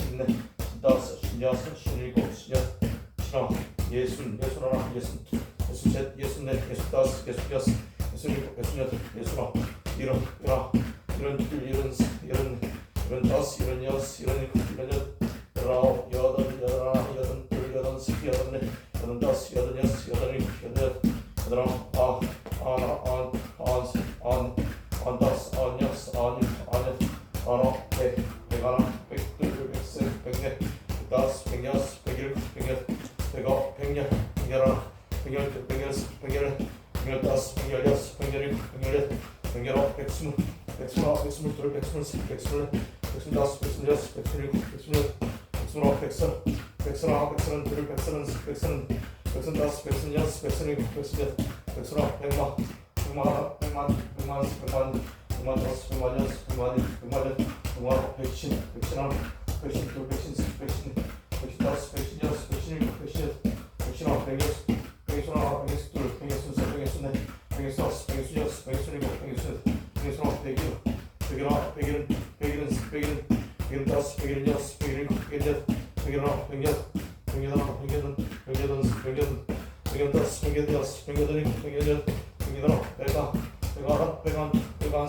신셋, 신넷, 신 119, 100년, 111, 112, 113, 114, 115, 116, 117, 118, 119, 120, 129, 122, 123, 124, 125, 126, 127, 128, 129, 110, 111, 112, 113, 114, 115, 116, 117, 118, 119, 100만, 100만, 100만, 100만, 100만, 100만 다섯, 100만 여섯, 100만 일, 100만 일, 100만 백신, 백신 하나, 백신 둘, 백신 셋, 백신, 백신 다섯, 백신 백신아홉, 백여섯, 백여섯하나, 백여섯둘, 백여섯셋, 백여섯넷, 백여섯다섯, 백여섯여섯, 백여섯일곱, 백여섯여덟, 백여섯아홉, 백일, 백일하나, 백일은, 백일은, 백일은, 백일다섯, 백일여섯, 백일일곱, 백일 여덟, 백일 하나, 백여덟, 백여덟하나, 백여덟, 백여덟, 백여덟, 백여덟다섯, 백여덟여섯, 백여덟 일곱, 백여여덟, 백여덟아홉, 백아, 백아하나, 백안, 백안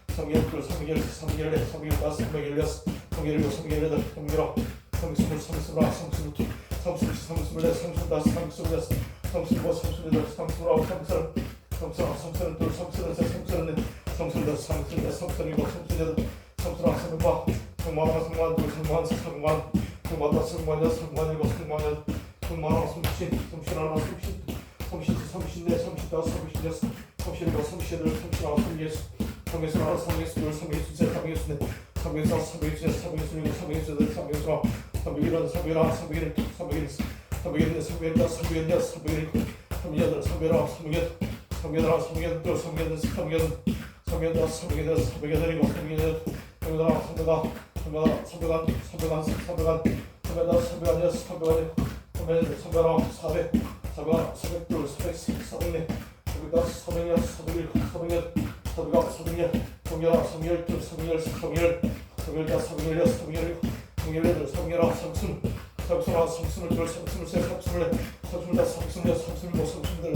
성결, 성결, 성결, 성결과 성결, 성결, 성결, 성결, 성수물, 성수라, 성수부, 성수시, 성수물에, 성수다, 성수에서, 성수고, 성수에서, 성수라고, 성수는, 성수라, 성수는 둘, 성수는세, 성수는 성수다, 성수에, 성수이고, 성수에서, 성수라, 성과, 성만하, 성만 둘, 성만 세, 성만, 성만다, 성만여, 성만이고, 성만여, 성만하, 성신, 성신하나, 성신, 성신, 성신내, 성신다, 성신여, 성신과 성신을, 성신하고, 성예수. 3교수 하나, 3교수 둘, 3교수 셋, 3교수 넷, 3교수 하나, 3교수 셋, 3교수 넷, 3교수 둘, 3교수 하나, 3교수 하나, 3교수 넷, 3교수 넷, 3교수 넷, 3교수 넷, 3교수 넷, 3교수 넷, 3교수 넷, 3교수 하나, 3교수 둘, 3교수 넷, 3교수 넷, 3교수 넷, 3교수 넷, 3교수 넷, 3교수 넷, 3교수 하나, 3교수 하나, 3교수 한, 3교수 한, 3교수 한, 3교수 한, 3교수 한, 3교수 한, 3교수 한, 400, 400, 400둘, 400셋, 400넷, 400다섯, 400여섯, 400일곱, 400여덟, 사백 아홉, 사백 열, 사백 하나, 사백 열 둘, 사백 열 셋, 사백 열, 사백 열 다섯, 사백 열 여섯, 사백 열 일곱, 사백 열 여덟, 사백 열 아홉, 사백 스물, 사백 스물 하나, 사백 스물 둘, 여덟,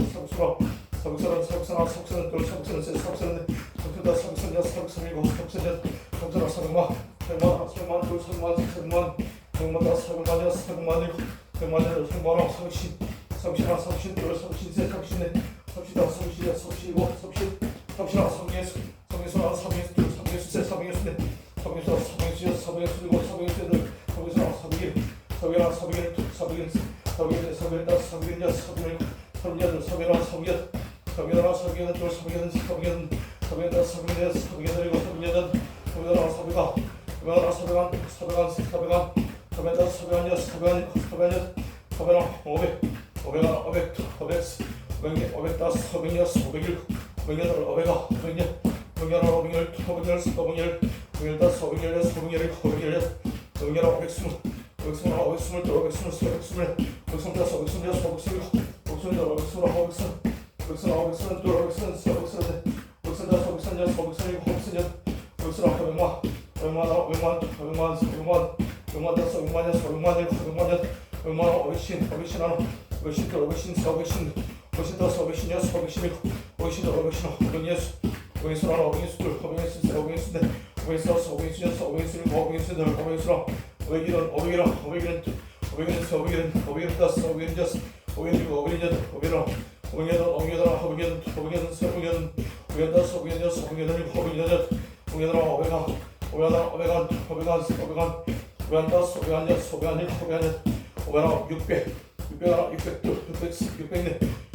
사백 스물 아홉, 사백 서른, 사백 서른 하나, 사백 서른 둘, 서른 일곱, 사백 서른 여덟, 사백 서른 아홉, 사백만, 백만 하나, 백만 둘, 백만 일곱, 백만 여덟, 백만 아홉, 사백신, 사백신 하나, 사백신 둘, 넷, 사백신 다섯, 사백신 여섯, 사백신 일곱, 사백신, 하나, 사백일 여덟, 사백일 하나, 사백일 여덟 둘, 사백일 여덟, 사백일 여덟, 사백일 다섯, 사백일 여섯, 사백일 여덟 일곱, 사백일 여덟, 사백일 하나, 사백일 아홉, 사백일 하나, 사백일 한, 사백일 한, 사백일 한, 서변 다섯 서변 여섯 서변 서변 여섯 서변 오백 오백 하나 오백 둘 오백 셋 오백 넷 오백 다섯 오백 여섯 오백 일곱 오백 여덟 오백 아홉 오백 열 오백 하나 오백 열 둘, 오백 열섯 오백 열 오백 열다섯 오백 열 여섯 오백 열 일곱 오백 열 여덟 오백 열아홉 오백 스물 오백 스물 하나 오백 스물 둘 오백 스물 세 오백 스물 넷 오백 스물 다섯 오백 스물 여섯 오백 스물 일곱 오백 스물 여덟 오백 스물 아홉 오백 스물 오백 스물 아홉 오백 스물 둘 오백 스물 세 오백 스물 넷 오백 스물 다섯 오백 스물 여섯 오백 스물 일곱 오백 스물 여덟 오백 스물 아홉 오백만 오백만 오백만 둘 오백만 세 오백만 오백만 다섯 오백만 여섯 오백만 오백신 오백신 하나 오백신 둘 오백신 세 오백신 넷 오백신 다섯 오백신 여섯 오백신 일 곱 오백신 여덟 오백신 아홉 오백예수 오백신 하나 오백신 둘 오백신 세 오백신 넷 오백신 다섯 오백신 여섯 오백신 일곱 오백신 여덟 오백신 아홉 오백일흔 오백일흔 오백일흔 둘 오백일흔 세 오백일흔 오백일흔 다섯 오백일흔 여섯 오백일흔 일곱 오백일흔 여덟 오백일흔 오백여덟 오백여덟 하나 오백여덟 둘 오백여덟 세 오백여덟 오백여덟 다섯 오백여덟 여섯 오백여덟 일곱 오백여덟 오백여덟 하나 오백한 오백한 오백한 오백한 세 오백한 오백한 다섯 오백한 여섯 오백한 일곱 오백한 여덟 오백한 육백 육백 하나 육백 둘 육백 세 육백 넷 육백 다섯 육백 여섯 육백 일곱 육백 여덟 육백 아홉 육백 열 육백 열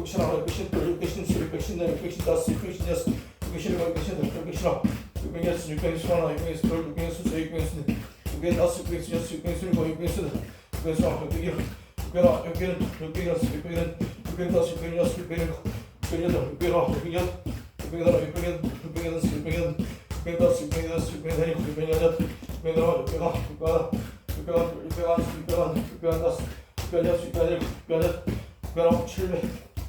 Equation of equation, equation, equation, equation, das, equation, das, equation of equation, equation of equation, yes, equation of equation, equation, so equation, equation, das, equation, yes, equation, equation, equation of equation, equation of equation, equation, yes, equation, equation, das, equation, yes, equation, equation of equation, equation, equation of equation, equation, yes, equation, equation, das, equation, yes, equation, equation, yes, equation of equation, equation, equation, equation, equation, das, equation, yes, equation, equation, equation of equation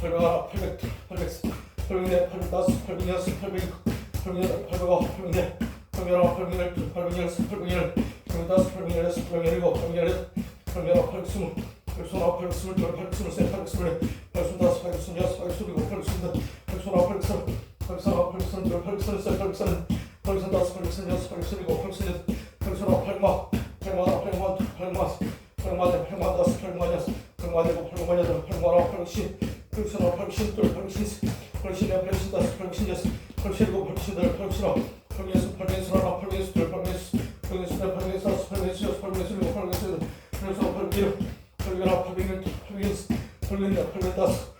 팔백하나 팔백 둘 팔백 팔백넷 팔백 다섯 팔백 여섯 팔백일곱 팔백여덟 팔백아홉 팔백넷 팔백 하나 팔백열 둘 팔백열여섯 팔백 열 팔백 다섯 팔백 열여섯 팔백 열일곱 팔백 열여덟 팔백하나 팔백 스물 팔백 스물하나 팔백 스물 둘 팔백 스물세 팔백 스물넷 팔백 스물다섯 팔백 스물여섯 팔백 스물일곱 팔백 스물여덟 팔백 스물아홉 팔백 스물 팔백 스물하나 팔백 스물 둘 팔백 스물세 팔백 스물넷 팔백 스물다섯 팔백 스물여섯 팔백 스물일곱 팔백 스물여덟 팔백 스물아홉 팔백 넷